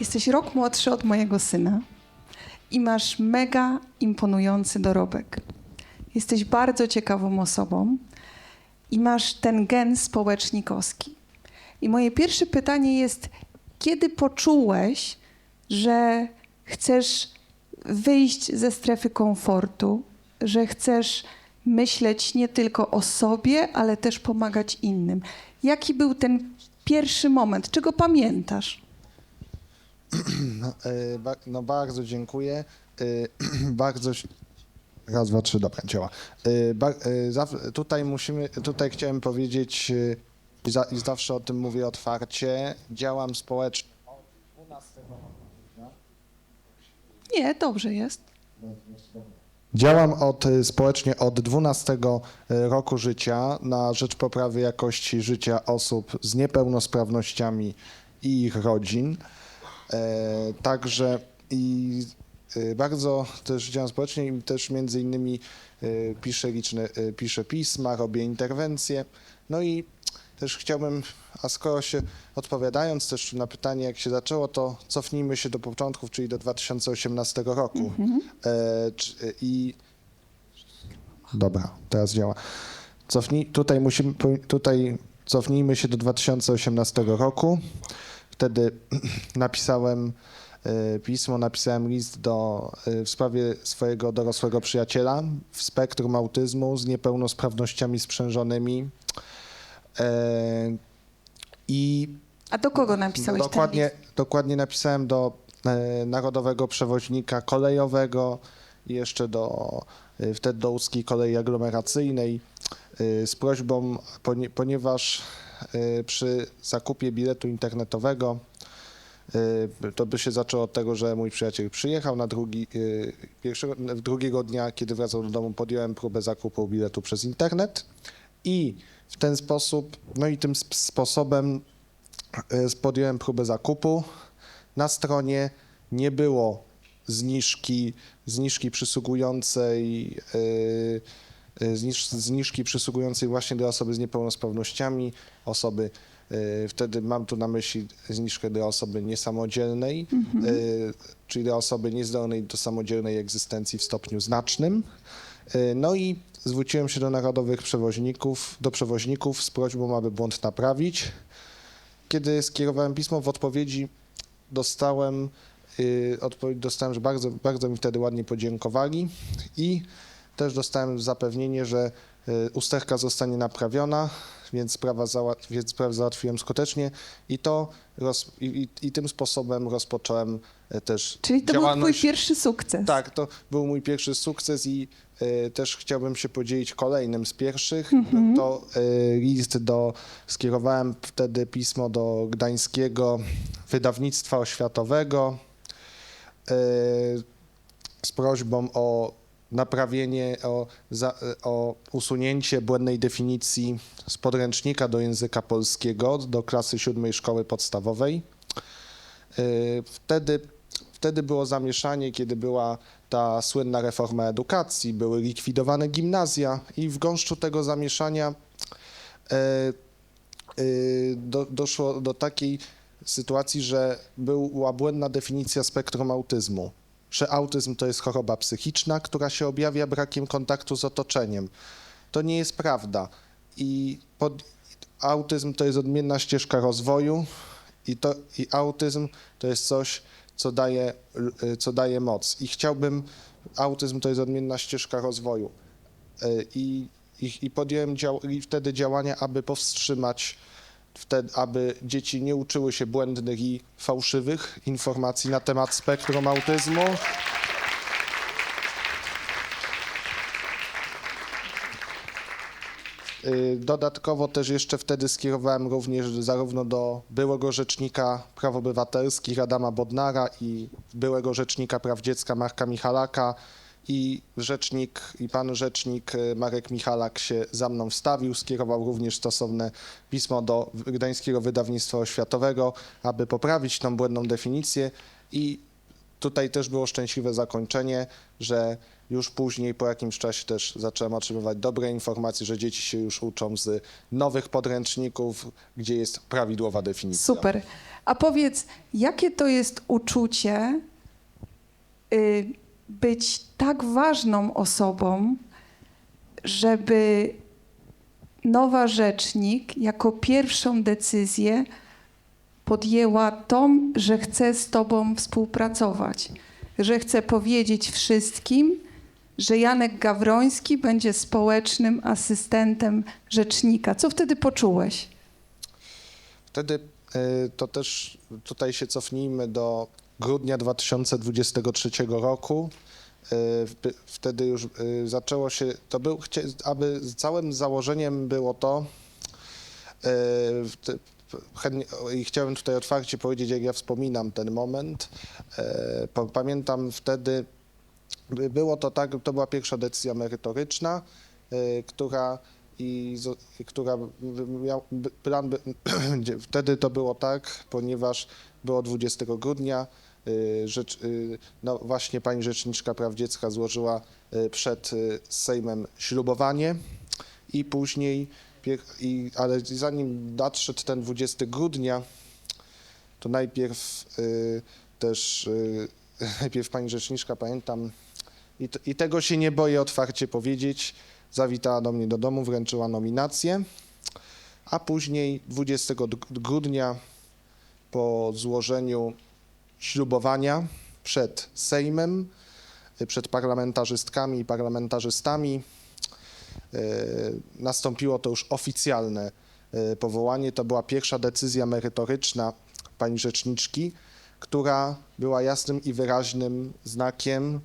Jesteś rok młodszy od mojego syna i masz mega imponujący dorobek. Jesteś bardzo ciekawą osobą i masz ten gen społecznikowski. I moje pierwsze pytanie jest, kiedy poczułeś, że chcesz wyjść ze strefy komfortu, że chcesz myśleć nie tylko o sobie, ale też pomagać innym? Jaki był ten pierwszy moment? Czego pamiętasz? No, e, ba- no bardzo dziękuję. E, bardzo. Raz, dwa, trzy, dobra, działa. E, tutaj musimy, tutaj chciałem powiedzieć i, za, i zawsze o tym mówię otwarcie. Działam społecznie. Nie, dobrze jest. Działam od, społecznie od 12 roku życia na rzecz poprawy jakości życia osób z niepełnosprawnościami i ich rodzin. E, także i e, bardzo też działam społecznie i też między innymi e, piszę liczne, piszę pisma, robię interwencje. No i też chciałbym, a skoro się odpowiadając też na pytanie, jak się zaczęło, to cofnijmy się do początków, czyli do 2018 roku. E, czy- I Dobra, teraz działa. Cofnij, tutaj, musimy, tutaj cofnijmy się do 2018 roku. Wtedy napisałem e, pismo, napisałem list do, e, w sprawie swojego dorosłego przyjaciela w spektrum autyzmu z niepełnosprawnościami sprzężonymi. E, I A do kogo napisałeś dokładnie, ten list? dokładnie napisałem do e, Narodowego Przewoźnika Kolejowego i jeszcze do, e, wtedy do Łódzkiej Kolei Aglomeracyjnej z prośbą, ponie, ponieważ przy zakupie biletu internetowego e, to by się zaczęło od tego, że mój przyjaciel przyjechał na drugi, e, pierwszego, drugiego dnia, kiedy wracał do domu, podjąłem próbę zakupu biletu przez internet i w ten sposób, no i tym sp- sposobem podjąłem próbę zakupu. Na stronie nie było zniżki, zniżki przysługującej, e, zniż, zniżki przysługującej właśnie dla osoby z niepełnosprawnościami, osoby, e, wtedy mam tu na myśli zniżkę dla osoby niesamodzielnej, e, czyli dla osoby niezdolnej do samodzielnej egzystencji w stopniu znacznym. No i zwróciłem się do narodowych przewoźników, do przewoźników z prośbą, aby błąd naprawić. Kiedy skierowałem pismo, w odpowiedzi dostałem, y, odpowiedź dostałem, że bardzo, bardzo mi wtedy ładnie podziękowali i też dostałem zapewnienie, że y, usterka zostanie naprawiona, więc, sprawa załat- więc sprawę załatwiłem skutecznie i to roz, i, i, i tym sposobem rozpocząłem y, też Czyli to był działalność. twój pierwszy sukces. Tak, to był mój pierwszy sukces i e, też chciałbym się podzielić kolejnym z pierwszych. Mhm. Był to e, list do, skierowałem wtedy pismo do Gdańskiego Wydawnictwa Oświatowego e, z prośbą o naprawienie, o, za, o usunięcie błędnej definicji z podręcznika do języka polskiego do klasy siódmej szkoły podstawowej. E, Wtedy, wtedy było zamieszanie, kiedy była ta słynna reforma edukacji, były likwidowane gimnazja i w gąszczu tego zamieszania e, e, do, doszło do takiej sytuacji, że była błędna definicja spektrum autyzmu. Że autyzm to jest choroba psychiczna, która się objawia brakiem kontaktu z otoczeniem. To nie jest prawda. I pod, autyzm to jest odmienna ścieżka rozwoju i, to, i autyzm to jest coś, co daje, y, co daje moc. I chciałbym, autyzm to jest odmienna ścieżka rozwoju. Y, I, i, i podjąłem dział, i wtedy działania, aby powstrzymać, wtedy, aby dzieci nie uczyły się błędnych i fałszywych informacji na temat spektrum autyzmu. Y, Dodatkowo też jeszcze wtedy skierowałem również zarówno do byłego rzecznika praw obywatelskich Adama Bodnara i byłego rzecznika praw dziecka Marka Michalaka i rzecznik i pan rzecznik y, Marek Michalak się za mną wstawił, skierował również stosowne pismo do Gdańskiego Wydawnictwa Oświatowego, aby poprawić tą błędną definicję i tutaj też było szczęśliwe zakończenie, że już później, po jakimś czasie też zacząłem otrzymywać dobre informacje, że dzieci się już uczą z nowych podręczników, gdzie jest prawidłowa definicja. Super. A powiedz, jakie to jest uczucie y, być tak ważną osobą, żeby nowa rzecznik jako pierwszą decyzję podjęła tą, że chce z tobą współpracować, że chce powiedzieć wszystkim, że Janek Gawroński będzie społecznym asystentem rzecznika. Co wtedy poczułeś? Wtedy y, to też tutaj się cofnijmy do grudnia 2023 roku. Y, wtedy- już y, zaczęło się, to był, aby całym założeniem było to, chętnie- i chciałem tutaj otwarcie powiedzieć, jak ja wspominam ten moment. Pa- Pamiętam wtedy, by- było to tak, to była pierwsza decyzja merytoryczna, która i, i która miał, plan by, wtedy to było tak, ponieważ było 20 grudnia, y, rzecz, y, no właśnie pani rzeczniczka praw dziecka złożyła y, przed Sejmem ślubowanie i później, i, ale zanim nadszedł ten 20 grudnia, to najpierw też, najpierw pani rzeczniczka, pamiętam, i, i tego się nie boję otwarcie powiedzieć, zawitała do mnie do domu, wręczyła nominację, a później 20 d- grudnia po złożeniu ślubowania przed Sejmem, y, przed parlamentarzystkami i parlamentarzystami y, nastąpiło to już oficjalne y, powołanie. To była pierwsza decyzja merytoryczna pani rzeczniczki, która była jasnym i wyraźnym znakiem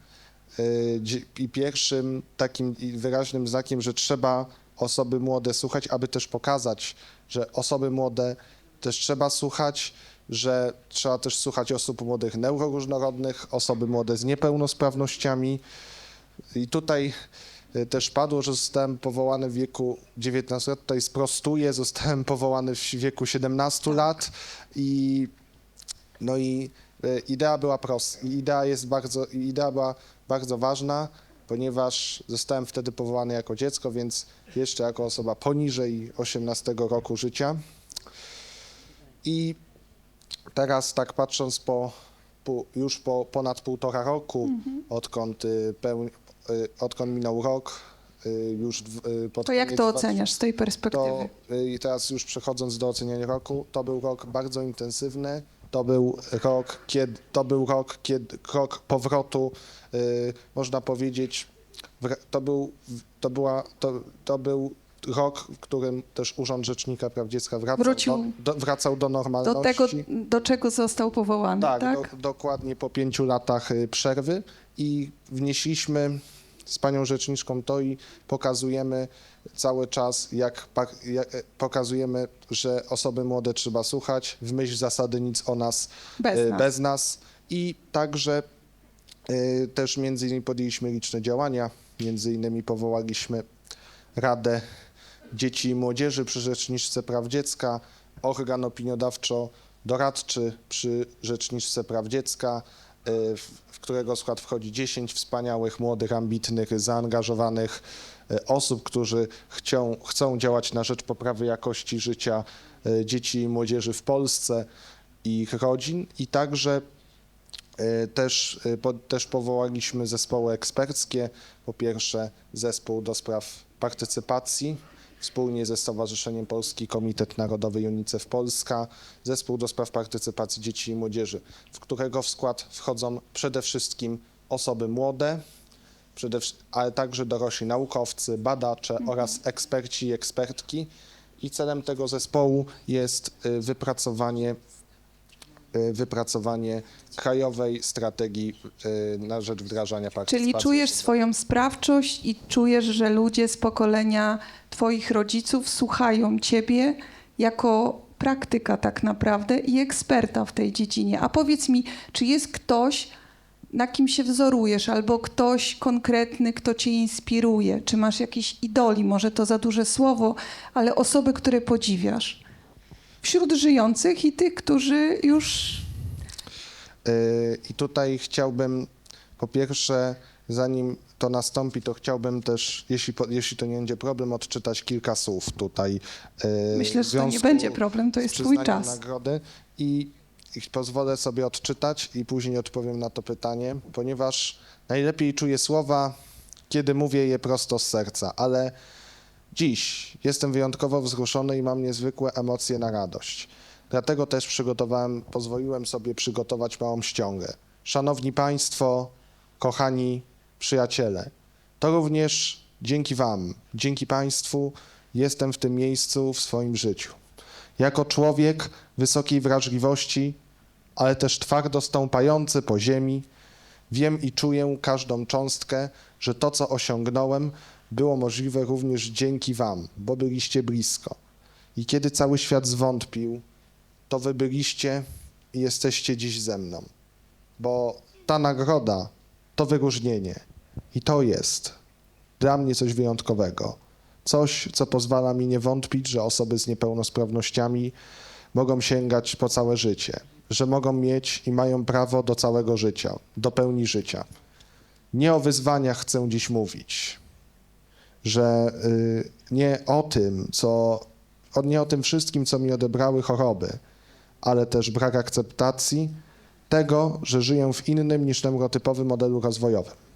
i pierwszym takim wyraźnym znakiem, że trzeba osoby młode słuchać, aby też pokazać, że osoby młode też trzeba słuchać, że trzeba też słuchać osób młodych neuroróżnorodnych, osoby młode z niepełnosprawnościami. I tutaj y, też padło, że zostałem powołany w wieku 19 lat. Tutaj sprostuję, zostałem powołany w wieku 17 lat i no i e, idea była prosta. Idea jest bardzo, idea była bardzo ważna, ponieważ zostałem wtedy powołany jako dziecko, więc jeszcze jako osoba poniżej 18 roku życia. I teraz tak patrząc po, po już po ponad półtora roku, odkąd, y, peł, y, odkąd minął rok, y, już y, pod To jak to 2000 oceniasz z tej perspektywy? to y, i teraz już przechodząc do oceniania roku, to był rok bardzo intensywny. To był rok, kiedy, to był rok, kiedy, rok powrotu, y, można powiedzieć, to był, to była, to, to był rok, w którym też Urząd Rzecznika Praw Dziecka wracał, Wrócił do, do, wracał do normalności. Do tego, do czego został powołany, tak? Tak, Do, dokładnie po pięciu latach y, przerwy i wnieśliśmy z panią rzeczniczką to i pokazujemy cały czas, jak, jak e, pokazujemy, że osoby młode trzeba słuchać, w myśl zasady nic o nas Bez y, nas. bez nas. I także y, też między innymi podjęliśmy liczne działania, między innymi powołaliśmy Radę Dzieci i Młodzieży przy Rzeczniczce Praw Dziecka, organ opiniodawczo-doradczy przy Rzeczniczce Praw Dziecka, w, w którego skład wchodzi 10 wspaniałych, młodych, ambitnych, zaangażowanych osób, którzy chcą, chcą działać na rzecz poprawy jakości życia y, dzieci i młodzieży w Polsce i ich rodzin i także E, Też, e, po, też powołaliśmy zespoły eksperckie. Po pierwsze zespół do spraw partycypacji wspólnie ze Stowarzyszeniem Polski Komitet Narodowy UNICEF Polska, zespół do spraw partycypacji dzieci i młodzieży, w którego w skład wchodzą przede wszystkim osoby młode, przede, wsz- ale także dorośli naukowcy, badacze oraz eksperci i ekspertki. I celem tego zespołu jest e, wypracowanie y, wypracowanie krajowej strategii y, na rzecz wdrażania partycypacji. Czyli czujesz swoją sprawczość i czujesz, że ludzie z pokolenia twoich rodziców słuchają ciebie jako praktyka tak naprawdę i eksperta w tej dziedzinie. A powiedz mi, czy jest ktoś, na kim się wzorujesz, albo ktoś konkretny, kto cię inspiruje? Czy masz jakieś idoli, może to za duże słowo, ale osoby, które podziwiasz? Wśród żyjących i tych, którzy już Y, I tutaj chciałbym po pierwsze, zanim to nastąpi, to chciałbym też, jeśli, jeśli to nie będzie problem, odczytać kilka słów tutaj. y, myślę, że to nie będzie problem, to jest twój czas. nagrody. I ich pozwolę sobie odczytać i później odpowiem na to pytanie, ponieważ najlepiej czuję słowa, kiedy mówię je prosto z serca, ale dziś jestem wyjątkowo wzruszony i mam niezwykłe emocje na radość. Dlatego też przygotowałem, pozwoliłem sobie przygotować małą ściągę. Szanowni Państwo, kochani przyjaciele, to również dzięki Wam, dzięki Państwu jestem w tym miejscu w swoim życiu. Jako człowiek wysokiej wrażliwości, ale też twardo stąpający po ziemi, wiem i czuję każdą cząstkę, że to, co osiągnąłem, było możliwe również dzięki Wam, bo byliście blisko. I kiedy cały świat zwątpił, to Wy byliście i jesteście dziś ze mną. Bo ta nagroda to wyróżnienie. I to jest dla mnie coś wyjątkowego. Coś, co pozwala mi nie wątpić, że osoby z niepełnosprawnościami mogą sięgać po całe życie, że mogą mieć i mają prawo do całego życia, do pełni życia. Nie o wyzwaniach chcę dziś mówić, że y, nie o tym, co, nie o tym wszystkim, co mi odebrały choroby, ale też brak akceptacji tego, że żyję w innym niż neurotypowym modelu rozwojowym.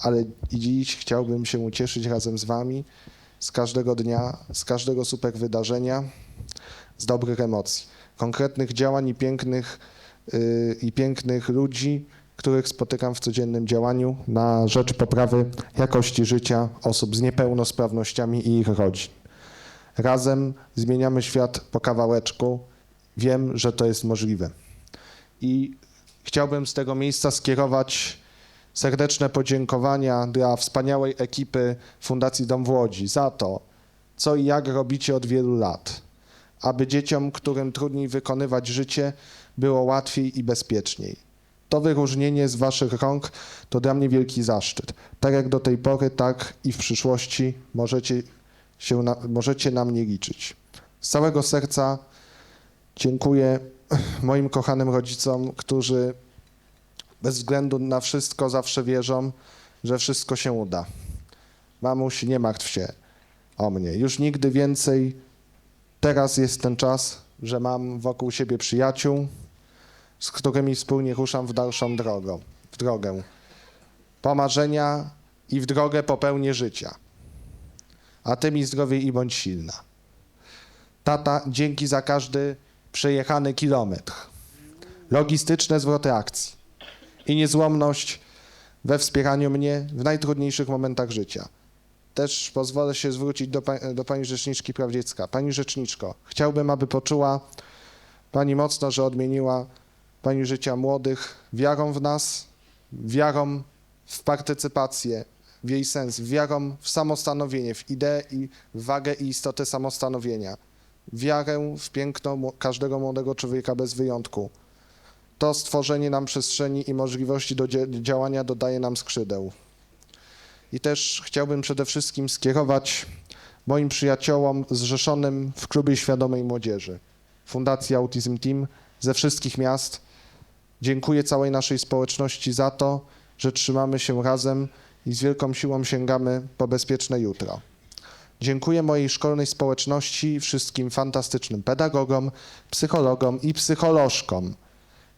Ale dziś chciałbym się ucieszyć razem z Wami z każdego dnia, z każdego super wydarzenia, z dobrych emocji, konkretnych działań i pięknych, yy, i pięknych ludzi, których spotykam w codziennym działaniu na rzecz poprawy jakości życia osób z niepełnosprawnościami i ich rodzin. Razem zmieniamy świat po kawałeczku. Wiem, że to jest możliwe. I chciałbym z tego miejsca skierować serdeczne podziękowania dla wspaniałej ekipy Fundacji Dom w Łodzi za to, co i jak robicie od wielu lat, aby dzieciom, którym trudniej wykonywać życie, było łatwiej i bezpieczniej. To wyróżnienie z Waszych rąk to dla mnie wielki zaszczyt. Tak jak do tej pory, tak i w przyszłości możecie, się na, możecie na mnie liczyć. Z całego serca dziękuję moim kochanym rodzicom, którzy bez względu na wszystko zawsze wierzą, że wszystko się uda. Mamuś, nie martw się o mnie. Już nigdy więcej. Teraz jest ten czas, że mam wokół siebie przyjaciół, z którymi wspólnie ruszam w dalszą drogę. W drogę. Po marzenia i w drogę po pełnię życia. A ty mi zdrowie i bądź silna. Tata, dzięki za każdy przejechany kilometr. Logistyczne zwroty akcji i niezłomność we wspieraniu mnie w najtrudniejszych momentach życia. Też pozwolę się zwrócić do, pa- do pani rzeczniczki praw dziecka. Pani rzeczniczko, chciałbym, aby poczuła pani mocno, że odmieniła pani życia młodych wiarą w nas, wiarą w partycypację, w jej sens, wiarą w samostanowienie, w ideę i wagę i istotę samostanowienia, wiarę w piękno każdego młodego człowieka bez wyjątku. To stworzenie nam przestrzeni i możliwości do dzia- działania dodaje nam skrzydeł. I też chciałbym przede wszystkim skierować moim przyjaciołom zrzeszonym w Klubie Świadomej Młodzieży, Fundacji Autism Team ze wszystkich miast. Dziękuję całej naszej społeczności za to, że trzymamy się razem i z wielką siłą sięgamy po bezpieczne jutro. Dziękuję mojej szkolnej społeczności, wszystkim fantastycznym pedagogom, psychologom i psycholożkom,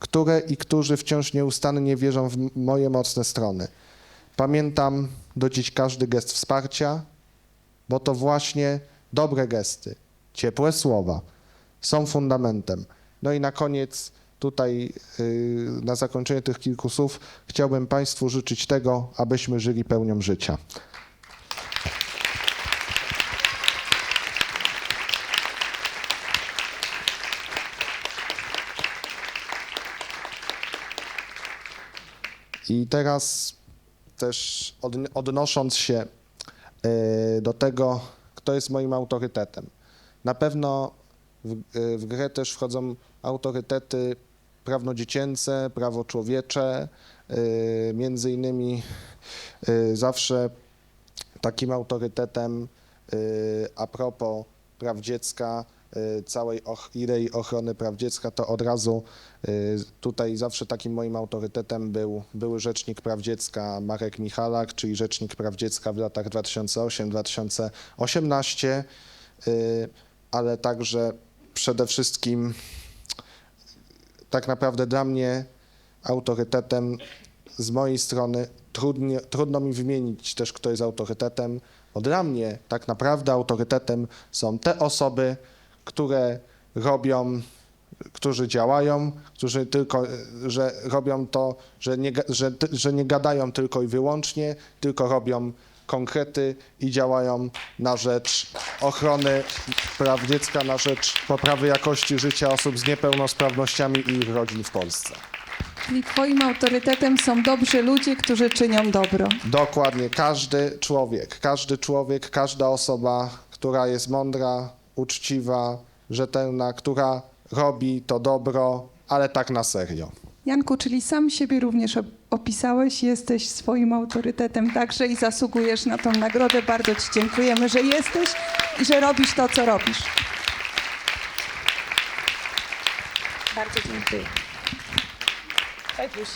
które i którzy wciąż nieustannie wierzą w moje mocne strony. Pamiętam do dziś każdy gest wsparcia, bo to właśnie dobre gesty, ciepłe słowa są fundamentem. No i na koniec, tutaj yy, na zakończenie tych kilku słów, chciałbym Państwu życzyć tego, abyśmy żyli pełnią życia. I teraz też od, odnosząc się e, do tego, kto jest moim autorytetem. Na pewno w, e, w grę też wchodzą autorytety prawno-dziecięce, prawo człowiecze. e, Między innymi zawsze takim autorytetem a propos praw dziecka, całej och- idei ochrony praw dziecka, to od razu y, tutaj zawsze takim moim autorytetem był były Rzecznik Praw Dziecka Marek Michalak, czyli Rzecznik Praw Dziecka w latach 2008-2018, y, ale także przede wszystkim tak naprawdę dla mnie autorytetem z mojej strony trudnie, trudno mi wymienić też, kto jest autorytetem, bo dla mnie tak naprawdę autorytetem są te osoby, które robią, którzy działają, którzy tylko, że robią to, że nie, że, że nie gadają tylko i wyłącznie, tylko robią konkrety i działają na rzecz ochrony praw dziecka, na rzecz poprawy jakości życia osób z niepełnosprawnościami i ich rodzin w Polsce. Czyli twoim autorytetem są dobrzy ludzie, którzy czynią dobro. Dokładnie, każdy człowiek, każdy człowiek, każda osoba, która jest mądra, uczciwa, rzetelna, która robi to dobro, ale tak na serio. Janku, czyli sam siebie również op- opisałeś, jesteś swoim autorytetem także i zasługujesz na tą nagrodę. Bardzo Ci dziękujemy, że jesteś i że robisz to, co robisz. Bardzo dziękuję. Pepuś.